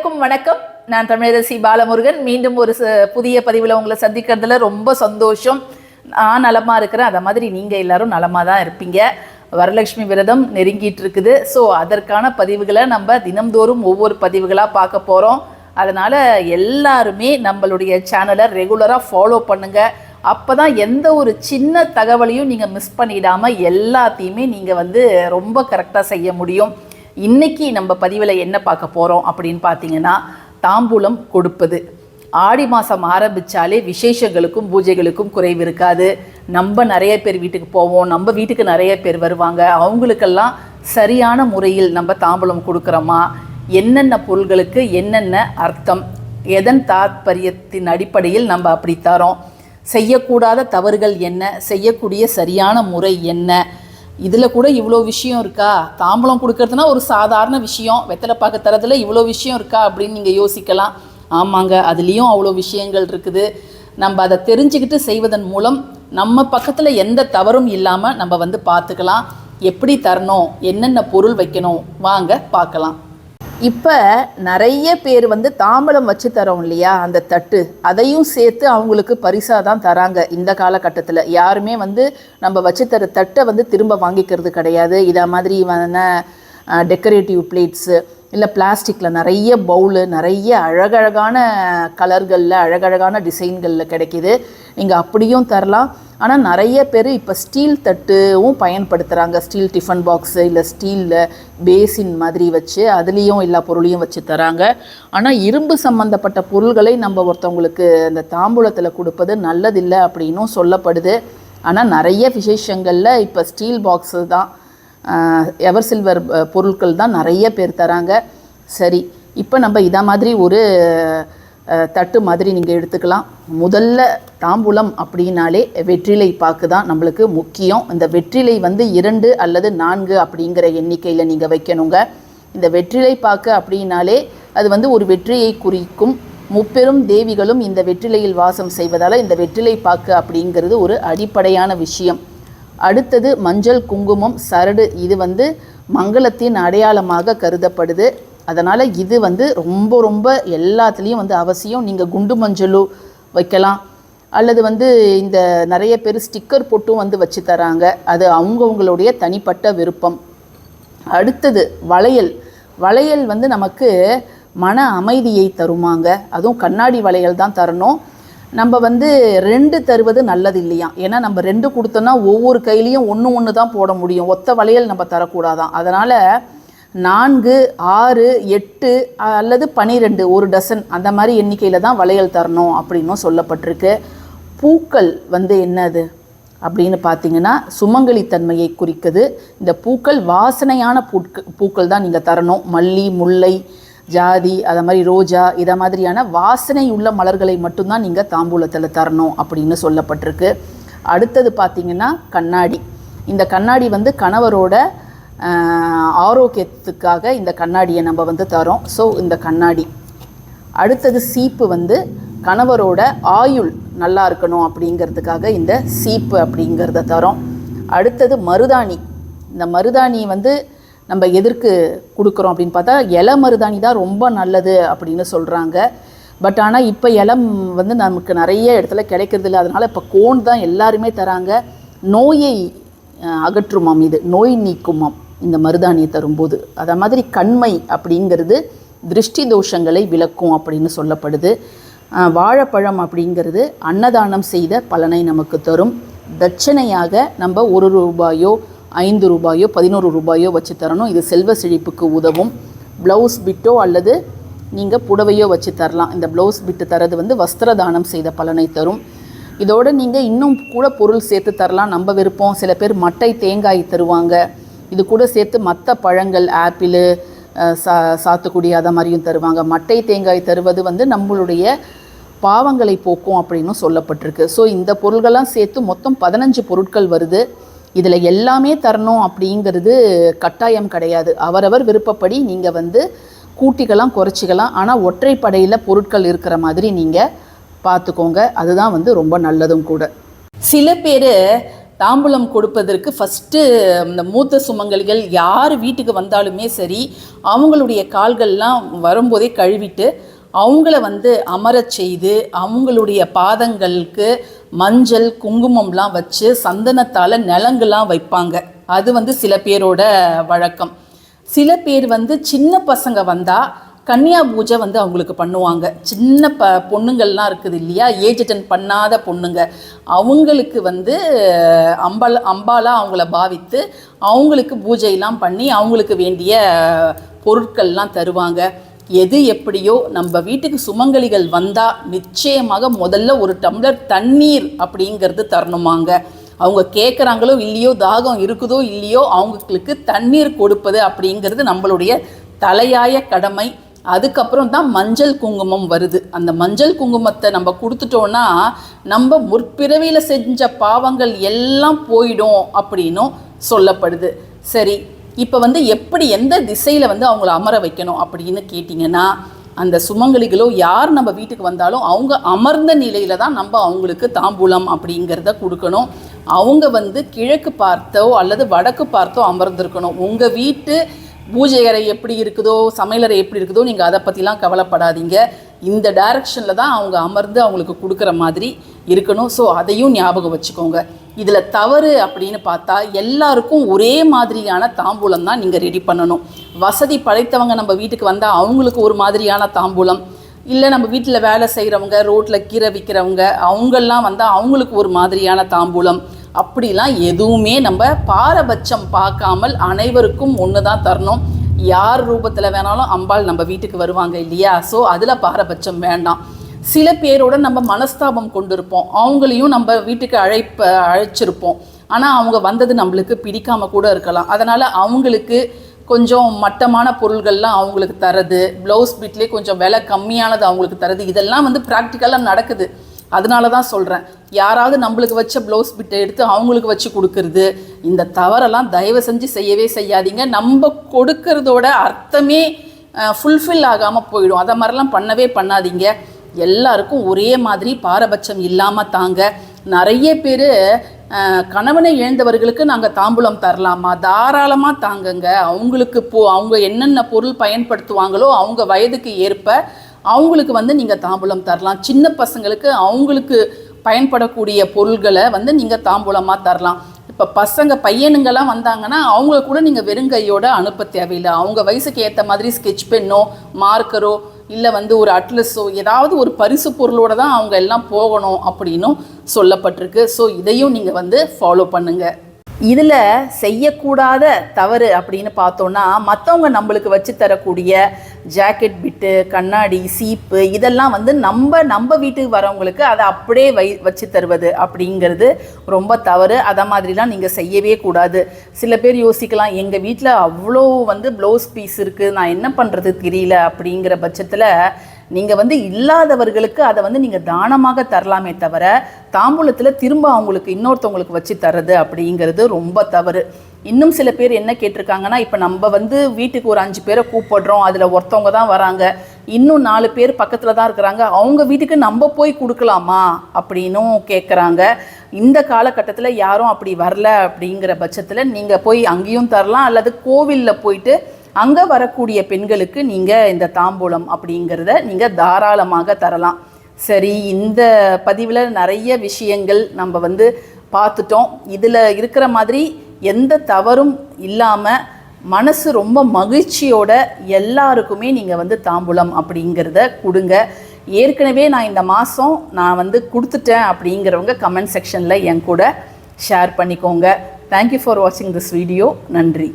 அனைவருக்கும் வணக்கம். நான் தமிழரசி பாலமுருகன். மீண்டும் ஒரு ச- புதிய பதிவில் உங்களை சந்திக்கிறதுல ரொம்ப சந்தோஷம். நான் நலமாக இருக்கிறேன். அதை மாதிரி நீங்கள் எல்லாரும் நலமாக தான் இருப்பீங்க. வரலட்சுமி விரதம் நெருங்கிட்டு இருக்குது. ஸோ அதற்கான பதிவுகளை நம்ம தினம்தோறும் ஒவ்வொரு பதிவுகளாக பார்க்க போகிறோம் அதனால் எல்லாருமே நம்மளுடைய சேனலை ரெகுலராக ஃபாலோ பண்ணுங்கள் அப்போ தான் எந்த ஒரு சின்ன தகவலையும் நீங்கள் மிஸ் பண்ணிடாமல் எல்லாத்தையுமே நீங்கள் வந்து ரொம்ப கரெக்டாக செய்ய முடியும். இன்னைக்கு நம்ம பதிவில் என்ன பார்க்க போகிறோம் அப்படின்னு பார்த்தீங்கன்னா தாம்பூலம் கொடுப்பது. ஆடி மாதம் ஆரம்பித்தாலே விசேஷங்களுக்கும் பூஜைகளுக்கும் குறைவு இருக்காது. நம்ம நிறைய பேர் வீட்டுக்கு போவோம். நம்ம வீட்டுக்கு நிறைய பேர் வருவாங்க. அவங்களுக்கெல்லாம் சரியான முறையில் நம்ம தாம்பூலம் கொடுக்குறோமா? என்னென்ன பொருள்களுக்கு என்னென்ன அர்த்தம்? எதன் தாத்பரியத்தின் அடிப்படையில் நம்ம அப்படி தரோம்? செய்யக்கூடாத தவறுகள் என்ன? செய்யக்கூடிய சரியான முறை என்ன? இதில் கூட இவ்வளோ விஷயம் இருக்கா? தாம்பூலம் கொடுக்கறதுனா ஒரு சாதாரண விஷயம். வெத்தலை பாக்கு தரதில் இவ்வளோ விஷயம் இருக்கா அப்படின்னு நீங்கள் யோசிக்கலாம். ஆமாங்க அதுலேயும் அவ்வளோ விஷயங்கள் இருக்குது. நம்ம அதை தெரிஞ்சுக்கிட்டு செய்வதன் மூலம் நம்ம பக்கத்தில் எந்த தவறும் இல்லாமல் நம்ம வந்து பார்த்துக்கலாம். எப்படி தரணும்? என்னென்ன பொருள் வைக்கணும்? வாங்க பார்க்கலாம். இப்போ நிறைய பேர் வந்து தாம்பலம் வச்சு தரோம் இல்லையா? அந்த தட்டு. அதையும் சேர்த்து அவங்களுக்கு பரிசாக தான் தராங்க இந்த காலகட்டத்தில். யாருமே வந்து நம்ம வச்சு தர தட்டை வந்து திரும்ப வாங்கிக்கிறது கிடையாது. இதை மாதிரி வந்த டெக்கரேட்டிவ் பிளேட்ஸு இல்லை பிளாஸ்டிக்கில் நிறைய பவுலு நிறைய அழகழகான கலர்களில் அழகழகான டிசைன்களில் கிடைக்கிது. நீங்கள் அப்படியும் தரலாம். ஆனால் நிறைய பேர் இப்போ ஸ்டீல் தட்டுவும் பயன்படுத்துகிறாங்க ஸ்டீல் டிஃபன் பாக்ஸு இல்லை ஸ்டீலில் பேசின் மாதிரி வச்சு அதுலேயும் எல்லா பொருளையும் வச்சு தராங்க. ஆனால் இரும்பு சம்மந்தப்பட்ட பொருள்களை நம்ம ஒருத்தவங்களுக்கு அந்த தாம்பூலத்தில் கொடுப்பது நல்லதில்லை அப்படின்னும் சொல்லப்படுது. ஆனால் நிறைய விசேஷங்களில் இப்போ ஸ்டீல் பாக்ஸு தான் எவர் சில்வர் பொருட்கள் தான் நிறைய பேர் தராங்க. சரி இப்போ நம்ம இதை மாதிரி ஒரு தட்டு மாதிரி நீங்கள் எடுத்துக்கலாம். முதல்ல தாம்பூலம் அப்படின்னாலே வெற்றிலை பாக்கு தான் நம்மளுக்கு முக்கியம். இந்த வெற்றிலை வந்து இரண்டு அல்லது நான்கு அப்படிங்கிற எண்ணிக்கையில் நீங்கள் வைக்கணுங்க. இந்த வெற்றிலை பாக்கு அப்படின்னாலே அது வந்து ஒரு வெற்றியை குறிக்கும். முப்பெரும் தேவிகளும் இந்த வெற்றிலையில் வாசம் செய்வதால் இந்த வெற்றிலை பாக்கு அப்படிங்கிறது ஒரு அடிப்படையான விஷயம். அடுத்தது மஞ்சள் குங்குமம் சரடு இது வந்து மங்களத்தின் அடையாளமாக கருதப்படுது. அதனால் இது வந்து ரொம்ப ரொம்ப எல்லாத்துலேயும் வந்து அவசியம். நீங்கள் குண்டு மஞ்சளும் வைக்கலாம். அல்லது வந்து இந்த நிறைய பேர் ஸ்டிக்கர் போட்டும் வந்து வச்சு தராங்க. அது அவங்கவுங்களுடைய தனிப்பட்ட விருப்பம். அடுத்தது வளையல். வளையல் வந்து நமக்கு மன அமைதியை தருமாங்க. அதுவும் கண்ணாடி வளையல் தான் தரணும். நம்ம வந்து ரெண்டு தருவது நல்லது இல்லையா? ஏன்னா நம்ம ரெண்டு கொடுத்தோன்னா ஒவ்வொரு கையிலையும் ஒன்று ஒன்று தான் போட முடியும். ஒத்த வளையல் நம்ம தரக்கூடாதான். அதனால் நான்கு ஆறு எட்டு அல்லது பனிரெண்டு ஒரு டசன் அந்த மாதிரி எண்ணிக்கையில் தான் வளையல் தரணும் அப்படின்னும் சொல்லப்பட்டிருக்கு. பூக்கள் வந்து என்னது அப்படின்னு பார்த்தீங்கன்னா சுமங்கலித்தன்மையை குறிக்குது. இந்த பூக்கள் வாசனையான பூக்கள் பூக்கள் தான் நீங்கள் தரணும். மல்லி முல்லை ஜாதி அதை மாதிரி ரோஜா இதை மாதிரியான வாசனை உள்ள மலர்களை மட்டும்தான் நீங்கள் தாம்பூலத்தில் தரணும் அப்படின்னு சொல்லப்பட்டிருக்கு. அடுத்தது பார்த்தீங்கன்னா கண்ணாடி. இந்த கண்ணாடி வந்து கணவரோட ஆரோக்கியத்துக்காக இந்த கண்ணாடியை நம்ம வந்து தரோம். ஸோ இந்த கண்ணாடி. அடுத்தது சீப்பு வந்து கணவரோட ஆயுள் நல்லா இருக்கணும் அப்படிங்கிறதுக்காக இந்த சீப்பு அப்படிங்கிறத தரோம். அடுத்தது மருதாணி. இந்த மருதாணி வந்து நம்ம எதற்கு கொடுக்குறோம் அப்படின்னு பார்த்தா இலை மருதாணி தான் ரொம்ப நல்லது அப்படின்னு சொல்கிறாங்க பட் ஆனால் இப்போ இலம் வந்து நமக்கு நிறைய இடத்துல கிடைக்கிறது இல்லை. அதனால் இப்போ கோன் தான் எல்லாருமே தராங்க. நோயை அகற்றுமாம் இது. நோய் நீக்குமாம். இந்த மருதாணியை தரும்போது. அதை மாதிரி கண்மை அப்படிங்கிறது திருஷ்டி தோஷங்களை விளக்கும் அப்படின்னு சொல்லப்படுது. வாழைப்பழம் அப்படிங்கிறது அன்னதானம் செய்த பலனை நமக்கு தரும். தட்சணையாக நம்ம ஒரு ரூபாயோ ஐந்து ரூபாயோ பதினோரு ரூபாயோ வச்சு தரணும். இது செல்வ செழிப்புக்கு உதவும். ப்ளவுஸ் பிட்டோ அல்லது நீங்கள் புடவையோ வச்சு தரலாம். இந்த ப்ளவுஸ் பிட்டு தரது வந்து வஸ்திர தானம் செய்த பலனை தரும். இதோடு நீங்கள் இன்னும் கூட பொருள் சேர்த்து தரலாம். நம்ம விருப்பம். சில பேர் மட்டை தேங்காய் தருவாங்க. இது கூட சேர்த்து மற்ற பழங்கள் ஆப்பிள் சா சாத்துக்குடி அதை மாதிரியும் தருவாங்க. மட்டை தேங்காய் தருவது வந்து நம்மளுடைய பாவங்களை போக்கும் அப்படின்னு சொல்லப்பட்டிருக்கு. ஸோ இந்த பொருள்கள்லாம் சேர்த்து மொத்தம் பதினஞ்சு பொருட்கள் வருது. இதில் எல்லாமே தரணும் அப்படிங்கிறது கட்டாயம் கிடையாது. அவரவர் விருப்பப்படி நீங்கள் வந்து கூட்டிக்கலாம் குறைச்சிக்கலாம். ஆனால் ஒற்றைப்படையில் பொருட்கள் இருக்கிற மாதிரி நீங்கள் பார்த்துக்கோங்க. அதுதான் வந்து ரொம்ப நல்லதும் கூட. சில பேர் தாம்பூலம் கொடுப்பதற்கு ஃபஸ்ட்டு இந்த மூத்த சுமங்கலிகள் யார் வீட்டுக்கு வந்தாலுமே சரி அவங்களுடைய கால்கள்லாம் வரும்போதே கழுவிட்டு அவங்கள வந்து அமரச் செய்து அவங்களுடைய பாதங்களுக்கு மஞ்சள் குங்குமம்லாம் வச்சு சந்தனத்தால் நிலங்கெல்லாம் வைப்பாங்க. அது வந்து சில பேரோட வழக்கம். சில பேர் வந்து சின்ன பசங்க வந்தால் கன்னியா பூஜை வந்து அவங்களுக்கு பண்ணுவாங்க. சின்ன ப பொண்ணுங்கள்லாம் இருக்குது இல்லையா? ஏஜ் அட்டன் பண்ணாத பொண்ணுங்க. அவங்களுக்கு வந்து அம்பாள் அம்பாலாக அவங்கள பாவித்து அவங்களுக்கு பூஜையெல்லாம் பண்ணி அவங்களுக்கு வேண்டிய பொருட்கள்லாம் தருவாங்க. எது எப்படியோ நம்ம வீட்டுக்கு சுமங்கலிகள் வந்தால் நிச்சயமாக முதல்ல ஒரு டம்ளர் தண்ணீர் அப்படிங்கிறது தரணுமாங்க. அவங்க கேட்குறாங்களோ இல்லையோ தாகம் இருக்குதோ இல்லையோ அவங்களுக்கு தண்ணீர் கொடுப்பது அப்படிங்கிறது நம்மளுடைய தலையாய கடமை. அதுக்கப்புறம் தான் மஞ்சள் குங்குமம் வருது. அந்த மஞ்சள் குங்குமத்தை நம்ம கொடுத்துட்டோன்னா நம்ம முற்பிறவியில் செஞ்ச பாவங்கள் எல்லாம் போயிடும் அப்படின்னும் சொல்லப்படுது. சரி இப்போ வந்து எப்படி எந்த திசையில் வந்து அவங்கள அமர வைக்கணும் அப்படின்னு கேட்டிங்கன்னா அந்த சுமங்கலிகளோ யார் நம்ம வீட்டுக்கு வந்தாலும் அவங்க அமர்ந்த நிலையில தான் நம்ம அவங்களுக்கு தாம்பூலம் அப்படிங்கிறத கொடுக்கணும். அவங்க வந்து கிழக்கு பார்த்தோ அல்லது வடக்கு பார்த்தோ அமர்ந்திருக்கணும். உங்கள் வீட்டு பூஜை அறை எப்படி இருக்குதோ சமையலறை எப்படி இருக்குதோ நீங்கள் அதை பற்றிலாம் கவலைப்படாதீங்க. இந்த டைரக்ஷனில் தான் அவங்க அமர்ந்து அவங்களுக்கு கொடுக்குற மாதிரி இருக்கணும். ஸோ அதையும் ஞாபகம் வச்சுக்கோங்க. இதில் தவறு அப்படின்னு பார்த்தா எல்லாருக்கும் ஒரே மாதிரியான தாம்பூலம் தான் நீங்கள் ரெடி பண்ணணும். வசதி படைத்தவங்க நம்ம வீட்டுக்கு வந்தால் அவங்களுக்கு ஒரு மாதிரியான தாம்பூலம். இல்லை நம்ம வீட்டில் வேலை செய்கிறவங்க ரோட்டில் கீரை விற்கிறவங்க அவங்கெல்லாம் வந்தால் அவங்களுக்கு ஒரு மாதிரியான தாம்பூலம். அப்படிலாம் எதுவுமே நம்ம பாரபட்சம் பார்க்காமல் அனைவருக்கும் ஒன்று தான் தரணும். யார் ரூபத்தில் வேணாலும் அம்பாள் நம்ம வீட்டுக்கு வருவாங்க இல்லையா? ஸோ அதில் பாரபட்சம் வேண்டாம். சில பேரோட நம்ம மனஸ்தாபம் கொண்டிருப்போம். அவங்களையும் நம்ம வீட்டுக்கு அழைப்ப அழைச்சிருப்போம். ஆனால் அவங்க வந்தது நம்மளுக்கு பிடிக்காம கூட இருக்கலாம். அதனால் அவங்களுக்கு கொஞ்சம் மட்டமான பொருள்கள்லாம் அவங்களுக்கு தரது. ப்ளவுஸ் பிட்லேயே கொஞ்சம் விலை கம்மியானது அவங்களுக்கு தரது. இதெல்லாம் வந்து ப்ராக்டிக்கலாக நடக்குது. அதனால தான் சொல்கிறேன் யாராவது நம்மளுக்கு வச்ச ப்ளவுஸ் பிட்டை எடுத்து அவங்களுக்கு வச்சு கொடுக்கறது இந்த தவறெல்லாம் தயவு செஞ்சு செய்யவே செய்யாதீங்க. நம்ம கொடுக்கறதோட அர்த்தமே ஃபுல்ஃபில் ஆகாமல் போயிடும். அதை மாதிரிலாம் பண்ணவே பண்ணாதீங்க. எல்லாருக்கும் ஒரே மாதிரி பாரபட்சம் இல்லாமல் தாங்க. நிறைய பேர் கணவனை இழந்தவர்களுக்கு நாங்கள் தாம்பூலம் தரலாமா? தாராளமாக தாங்கங்க. அவங்களுக்கு போ அவங்க என்னென்ன பொருள் பயன்படுத்துவாங்களோ அவங்க வயதுக்கு ஏற்ப அவங்களுக்கு வந்து நீங்கள் தாம்பூலம் தரலாம். சின்ன பசங்களுக்கு அவங்களுக்கு பயன்படக்கூடிய பொருள்களை வந்து நீங்கள் தாம்பூலமாக தரலாம். இப்போ பசங்க பையனுங்கெல்லாம் வந்தாங்கன்னா அவங்க கூட நீங்கள் வெறுங்கையோட அனுப்ப தேவையில்லை. அவங்க வயசுக்கு ஏற்ற மாதிரி ஸ்கெட்ச் பென்னோ மார்க்கரோ இல்லை வந்து ஒரு அட்லஸோ ஏதாவது ஒரு பரிசு பொருளோட தான் அவங்க எல்லாம் போகணும் அப்படின்னும் சொல்லப்பட்டிருக்கு. ஸோ இதையும் நீங்கள் வந்து ஃபாலோ பண்ணுங்கள் இதில் செய்யக்கூடாத தவறு அப்படின்னு பார்த்தோன்னா மற்றவங்க நம்மளுக்கு வச்சு தரக்கூடிய ஜாக்கெட் பிட்டு கண்ணாடி சீப்பு இதெல்லாம் வந்து நம்ம நம்ம வீட்டுக்கு வரவங்களுக்கு அதை அப்படியே வை வச்சு தருவது அப்படிங்கிறது ரொம்ப தவறு. அதை மாதிரிலாம் நீங்கள் செய்யவே கூடாது. சில பேர் யோசிக்கலாம் எங்கள் வீட்டில் அவ்வளோ வந்து ப்ளவுஸ் பீஸ் இருக்குது நான் என்ன பண்ணுறது தெரியல அப்படிங்கிற பட்சத்தில் நீங்கள் வந்து இல்லாதவர்களுக்கு அதை வந்து நீங்கள் தானமாக தரலாமே தவிர தாம்பூலத்தில் திரும்ப அவங்களுக்கு இன்னொருத்தவங்களுக்கு வச்சு தர்றது அப்படிங்கிறது ரொம்ப தவறு. இன்னும் சில பேர் என்ன கேட்டிருக்காங்கன்னா இப்போ நம்ம வந்து வீட்டுக்கு ஒரு அஞ்சு பேரை கூப்பிடுறோம் அதில் ஒருத்தவங்க தான் வராங்க. இன்னும் நாலு பேர் பக்கத்தில் தான் இருக்கிறாங்க. அவங்க வீட்டுக்கு நம்ம போய் கொடுக்கலாமா அப்படின்னும் கேட்குறாங்க இந்த காலகட்டத்தில் யாரும் அப்படி வரல அப்படிங்கிற பட்சத்தில் நீங்கள் போய் அங்கேயும் தரலாம் அல்லது கோவிலில் போயிட்டு அங்கே வரக்கூடிய பெண்களுக்கு நீங்கள் இந்த தாம்பூலம் அப்படிங்கிறத நீங்கள் தாராளமாக தரலாம். சரி இந்த பதிவில் நிறைய விஷயங்கள் நம்ம வந்து பார்த்துட்டோம். இதில் இருக்கிற மாதிரி எந்த தவறும் இல்லாமல் மனசு ரொம்ப மகிழ்ச்சியோட எல்லாருக்குமே நீங்கள் வந்து தாம்பூலம் அப்படிங்கிறத கொடுங்க. ஏற்கனவே நான் இந்த மாதம் நான் வந்து கொடுத்துட்டேன் அப்படிங்கிறவங்க கமெண்ட் செக்ஷனில் என் கூட ஷேர் பண்ணிக்கோங்க. தேங்க்யூ ஃபார் வாட்சிங் திஸ் வீடியோ நன்றி.